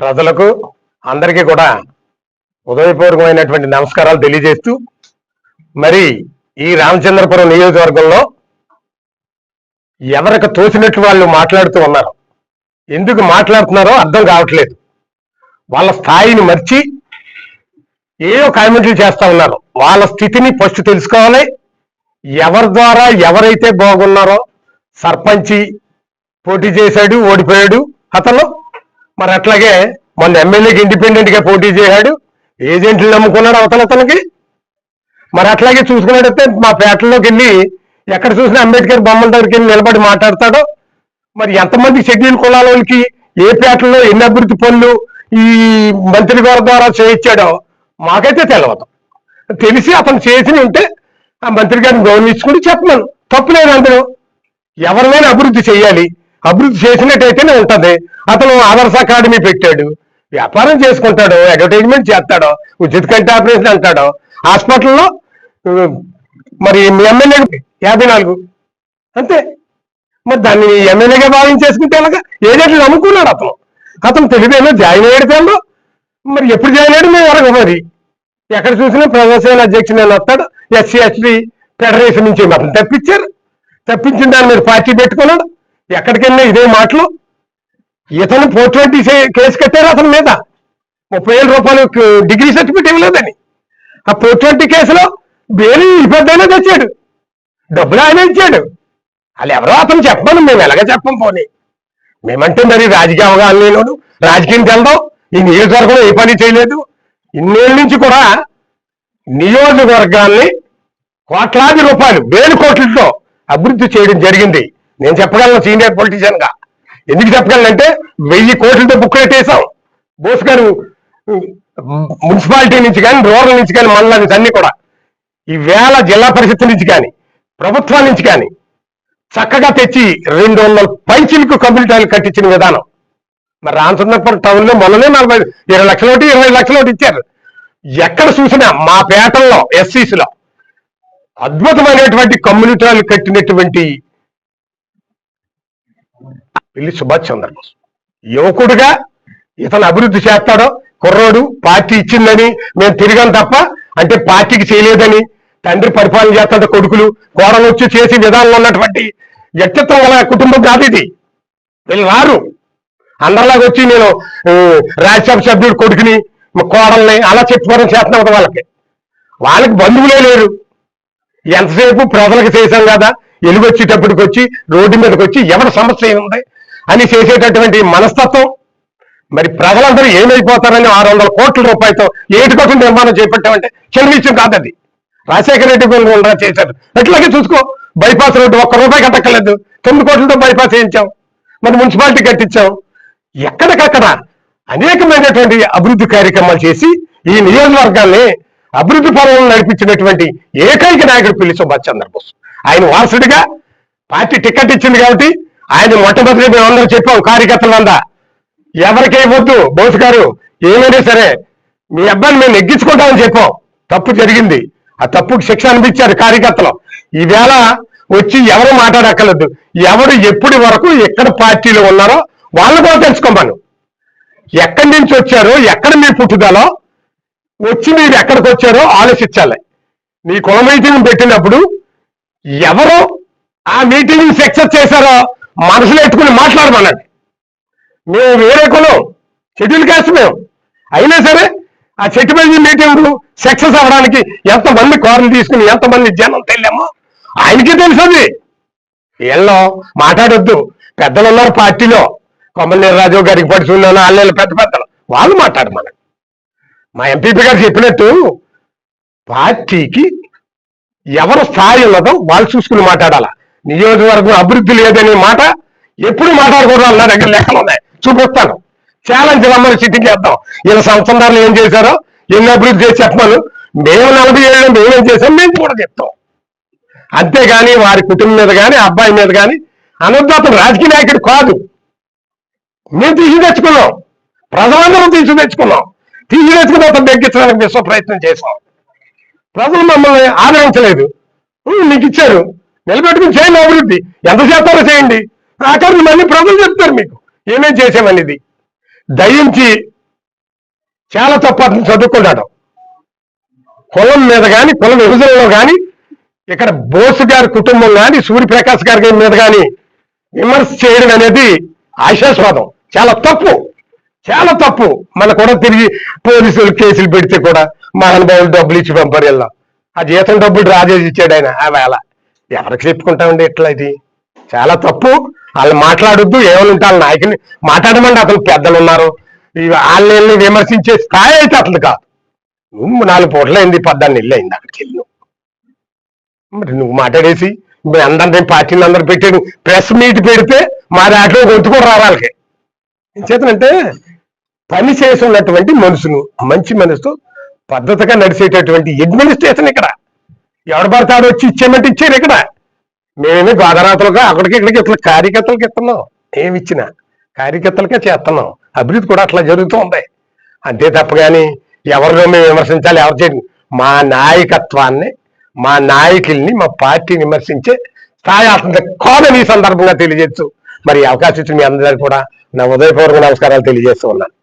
ప్రజలకు అందరికీ కూడా ఉదయపూర్వకమైనటువంటి నమస్కారాలు తెలియజేస్తూ మరి ఈ రామచంద్రపురం నియోజకవర్గంలో ఎవరికి తోచినట్టు వాళ్ళు మాట్లాడుతూ ఉన్నారు? ఎందుకు మాట్లాడుతున్నారో అర్థం కావట్లేదు. వాళ్ళ స్థాయిని మర్చి ఏవో కామెంట్లు చేస్తూ ఉన్నారు? వాళ్ళ స్థితిని ఫస్ట్ తెలుసుకోవాలి. ఎవరి ద్వారా ఎవరైతే బాగున్నారో సర్పంచి పోటీ చేశాడు ఓడిపోయాడు అతను మరి అట్లాగే మొన్న ఎమ్మెల్యేకి ఇండిపెండెంట్గా పోటీ చేశాడు. ఏజెంట్లు నమ్ముకున్నాడు అవతల అతనికి. మరి అట్లాగే చూసుకున్నట్టయితే మా పేటలోకి వెళ్ళి ఎక్కడ చూసినా అంబేద్కర్ బొమ్మల దగ్గరికి వెళ్ళి నిలబడి మాట్లాడతాడో. మరి ఎంతమంది షెడ్యూల్ కులాల వాళ్ళకి ఏ పేటలో ఎన్ని అభివృద్ధి పనులు ఈ మంత్రి గారి ద్వారా చేయించాడో మాకైతే తెలియదు తెలిసి అతను చేసి ఉంటే ఆ మంత్రి గారిని గౌరవించుకుని చెప్పమను. తప్పులేదు అందరూ ఎవరినైనా అభివృద్ధి చేయాలి. అభివృద్ధి చేసినట్టయితేనే ఉంటది. అతను ఆదర్శ అకాడమీ పెట్టాడు. వ్యాపారం చేసుకుంటాడు అడ్వర్టైజ్మెంట్ చేస్తాడు ఉచిత కంటి ఆపరేషన్ అంటాడు. హాస్పిటల్లో మరి మీ ఎమ్మెల్యే యాభై నాలుగు. అంతే. మరి దాన్ని ఎమ్మెల్యేగా భావించేసుకుంటే ఎలాగా? ఏజెంట్లు నమ్ముకున్నాడు అతను. అతను తెలియదేమో జాయిన్ అయ్యాడు పేర్లు. మరి ఎప్పుడు జాయిన్ అయ్యాడు మేము వరకు మరి. ఎక్కడ చూసినా ప్రజాసేన అధ్యక్షుడు నేను వస్తాడు. ఎస్సీ ఎస్టీ ఫెడరేషన్ నుంచి అతను తప్పించారు. తప్పించిన దాన్ని మీరు పార్టీ పెట్టుకున్నాడు. ఎక్కడికి వెళ్ళినా ఇదే మాటలు? ఇతను ఫోర్ కేసు కట్టారు అతని మీద? ముప్పై వేల రూపాయలు డిగ్రీ సర్టిఫికేట్ ఇవ్వలేదని. ఆ ఫోర్ కేసులో బేలి ఇబ్బంది తెచ్చాడు. డబ్బులు ఆయన ఇచ్చాడు. వాళ్ళు ఎవరో అతను చెప్పను మేము ఎలాగ చెప్పం పోనీ? మేమంటే మరి రాజకీయ అవగాహన లేనోడు రాజకీయం తెలదాం. ఈ నియోజకవర్గంలో ఏ పని చేయలేదు. ఇన్నేళ్ళ నుంచి కూడా నియోజకవర్గాన్ని కోట్లాది రూపాయలు వేలు కోట్లతో అభివృద్ధి చేయడం జరిగింది. నేను చెప్పగలను సీనియర్ పొలిటీషియన్గా ఎందుకు చెప్పగలనంటే వెయ్యి కోట్లతో బుక్లెట్ వేసాం బోస్ గారు మున్సిపాలిటీ నుంచి కానీ రూరల్ నుంచి కానీ మళ్ళీ అన్ని కూడా. ఈ వేల జిల్లా పరిషత్ నుంచి కానీ ప్రభుత్వం నుంచి కానీ చక్కగా తెచ్చి రెండు వందల పైచిలకు కంప్యూటర్లు కట్టించిన విధానం. మరి రామచంద్రపురం టౌన్లో మొన్ననే నలభై ఇరవై లక్షల ఒకటి ఇరవై లక్షల ఒకటి ఇచ్చారు. ఎక్కడ చూసినా మా పేటల్లో ఎస్సీస్లో అద్భుతమైనటువంటి కమ్యూనిటీలు కట్టినటువంటి పిల్లి సుభాష్ చంద్రబోస్. యువకుడుగా ఇతను అభివృద్ధి చేస్తాడో కుర్రోడు పార్టీ ఇచ్చిందని మేము తిరిగాం తప్ప అంటే పార్టీకి చేయలేదని తండ్రి పరిపాలన చేస్తాడు కొడుకులు కోడలు వచ్చి చేసే విధానంలో ఉన్నటువంటి వ్యక్తిత్వం వల్ల కుటుంబం కాదు ఇది. వీళ్ళు రారు. అందరిలాగా వచ్చి నేను రాజ్యసభ సభ్యుడు కొడుకుని కోడల్ని అలా చెప్పుకోవడం చేస్తున్నాం కదా వాళ్ళకి. వాళ్ళకి బంధువులే లేరు. ఎంతసేపు ప్రజలకు చేశాం కదా? ఎలుగొచ్చేటప్పటికి వచ్చి రోడ్డు మీదకి వచ్చి ఎవరి సమస్య ఏముంది? అని చేసేటటువంటి మనస్తత్వం. మరి ప్రజలందరూ ఏమైపోతారని ఆరు వందల కోట్ల రూపాయలతో ఏటి కోట్ల నిర్మాణం చేపట్టామంటే చిన్న కాదు అది రాజశేఖర రెడ్డి కూడా చేశారు. అట్లాగే చూసుకో బైపాస్ రోడ్డు ఒక్క రూపాయి కట్టక్కర్లేదు. తొమ్మిది కోట్లతో బైపాస్ వేయించాం. మరి మున్సిపాలిటీ కట్టించాం. ఎక్కడికక్కడ అనేకమైనటువంటి అభివృద్ధి కార్యక్రమాలు చేసి ఈ నియోజకవర్గాన్ని అభివృద్ధి పనులను నడిపించినటువంటి ఏకైక నాయకుడు పిల్లి సుభాష్ చంద్రబోస్. ఆయన వారసుడిగా పార్టీ టికెట్ ఇచ్చింది కాబట్టి ఆయన మొట్టమొదటి మేమందరం చెప్పాం కార్యకర్తలందా ఎవరికి ఇవ్వద్దు బోస్ గారు ఏమైనా సరే మీ అబ్బాయిని మేము నెగ్గించుకుంటామని చెప్పాం. తప్పు జరిగింది. ఆ తప్పుకి శిక్ష అనిపించారు కార్యకర్తలు. ఈవేళ వచ్చి ఎవరు మాట్లాడక్కర్లేదు. ఎవరు ఎప్పటి వరకు ఎక్కడ పార్టీలో ఉన్నారో వాళ్ళు కూడా తెలుసుకోమను. ఎక్కడి నుంచి వచ్చారో ఎక్కడ మీ పుట్టుదలో వచ్చి మీరు ఎక్కడికి వచ్చారో ఆలోచించాలి. మీ కుల మీటింగ్ పెట్టినప్పుడు ఎవరు ఆ మీటింగ్ సక్సెస్ చేశారో మనసులో ఎట్టుకుని మాట్లాడమనండి. మేము వేరే కులం షెడ్యూల్ కాస్ట్ మేము. అయినా సరే ఆ చెట్టుపల్లి మీటింగ్ సక్సెస్ అవ్వడానికి ఎంతమంది కోరలు తీసుకుని ఎంతమంది జనం తెల్లామో ఆయనకే తెలుసుంది వీళ్ళో మాట్లాడొద్దు. పెద్దలు ఉన్నారు పార్టీలో. కొమ్మలేరు రాజు గారికి పడుచున్నాను అల్లెలు పెద్ద పెద్దలు. వాళ్ళు మాట్లాడమని మా ఎంపీపీ గారు చెప్పినట్టు పార్టీకి ఎవరు స్థాయి ఉన్నదో వాళ్ళు చూసుకుని మాట్లాడాల. నియోజకవర్గం అభివృద్ధి లేదనే మాట ఎప్పుడు మాట్లాడకూడదు నా దగ్గర లెక్కలు ఉన్నాయి. చూపిస్తాను. ఛాలెంజ్ రమ్మని సిట్టింగ్ చేద్దాం. వీళ్ళ సంవత్సరాలు ఏం చేశారో ఎన్ని అభివృద్ధి చేసి చెప్పమను. మేము నలభై ఏళ్ళు మేమేం చేసాం మేము కూడా చెప్తాం. అంతేగాని వారి కుటుంబం మీద కానీ అబ్బాయి మీద కానీ అనొద్దు అతను రాజకీయ నాయకుడు కాదు. మేము తీసి తెచ్చుకున్నాం. ప్రజలందరం తీసి తెచ్చుకున్నాం. తీసి తెచ్చుకుని అతను తగ్గించడానికి విశ్వ ప్రయత్నం చేసాం ప్రజలు మమ్మల్ని ఆదరించలేదు. మీకు ఇచ్చారు. నిలబెట్టుకుని చేయండి అభివృద్ధి. ఎంత చేస్తారో చేయండి. ఆఖరి మళ్ళీ ప్రజలు చెప్తారు మీకు ఏమేం చేసామనేది దయించి చాలా తప్పు అతను చదువుకున్నాడు. కులం మీద కానీ కుల విభజనలో కానీ ఇక్కడ బోసు గారి కుటుంబం కానీ సూర్యప్రకాష్ గారి మీద కానీ విమర్శ చేయడం అనేది ఆశాస్వాదం. చాలా తప్పు. చాలా తప్పు. మన కూడా తిరిగి పోలీసులు కేసులు పెడితే కూడా మహానుభావులు డబ్బులు ఇచ్చి పంపారు వెళ్ళాం ఆ జీతం డబ్బులు రాజేసి ఇచ్చాడు ఆయన ఆ వేళ. ఎవరికి చెప్పుకుంటామండి ఇట్లా ఇది? చాలా తప్పు. వాళ్ళు మాట్లాడొద్దు ఏమైనా ఉంటే వాళ్ళ నాయకుని మాట్లాడమండి అతను పెద్దలు ఉన్నారు. వాళ్ళని విమర్శించే స్థాయి అయితే అతను కాదు. నువ్వు నాలుగు పూటలు అయింది పద్దాన్ని ఇల్లు అయింది అక్కడికి వెళ్ళి మరి నువ్వు మాట్లాడేసి ఇప్పుడు అందరినీ పార్టీని అందరు పెట్టాడు ప్రెస్ మీట్ పెడితే మా దాంట్లో గొంతు రావాలి రావాలకి చేతనంటే పని చేసి ఉన్నటువంటి మనుషులు మంచి మనసుతో పద్ధతిగా నడిచేటటువంటి అడ్మినిస్ట్రేషన్ ఇక్కడ. ఎవడు పడతాడు వచ్చి ఇచ్చేమంటే ఇచ్చారు ఇక్కడ. మేమేమి గోదరాతలుగా అక్కడికి ఇక్కడికి ఇట్లా కార్యకర్తలకు ఇస్తున్నాం ఏమి ఇచ్చినా కార్యకర్తలకే చేస్తున్నాం. అభివృద్ధి కూడా అట్లా జరుగుతూ ఉంది అంతే తప్ప కానీ ఎవరిలో మేము విమర్శించాలి ఎవరు చేయండి మా నాయకత్వాన్ని మా నాయకుల్ని మా పార్టీని విమర్శించే స్థాయి అతని కాదని ఈ సందర్భంగా తెలియజేస్తూ మరి అవకాశం ఇచ్చిన మీ అందరికీ కూడా నా ఉదయపూర్వక నమస్కారాలు తెలియజేస్తూ ఉన్నాను.